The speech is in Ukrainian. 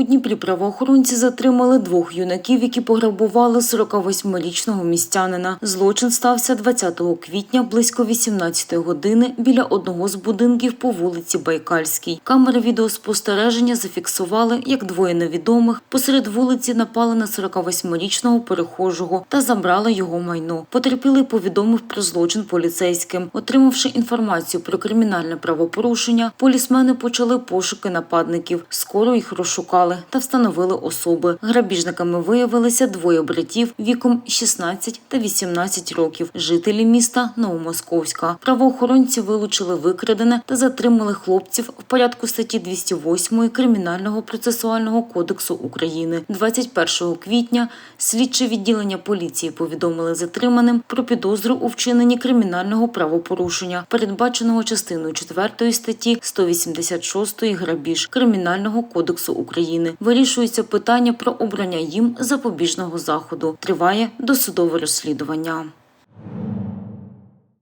У Дніпрі правоохоронці затримали двох юнаків, які пограбували 48-річного містянина. Злочин стався 20 квітня близько 18 години біля одного з будинків по вулиці Байкальській. Камери відеоспостереження зафіксували, як двоє невідомих посеред вулиці напали на 48-річного перехожого та забрали його майно. Потерпілий повідомив про злочин поліцейським. Отримавши інформацію про кримінальне правопорушення, полісмени почали пошуки нападників. Скоро їх розшукали та встановили особи. Грабіжниками виявилися двоє братів віком 16 та 18 років, жителі міста Новомосковська. Правоохоронці вилучили викрадене та затримали хлопців в порядку статті 208 Кримінального процесуального кодексу України. 21 квітня слідче відділення поліції повідомили затриманим про підозру у вчиненні кримінального правопорушення, передбаченого частиною 4 статті 186 грабіж Кримінального кодексу України. Вирішується питання про обрання їм запобіжного заходу. Триває досудове розслідування.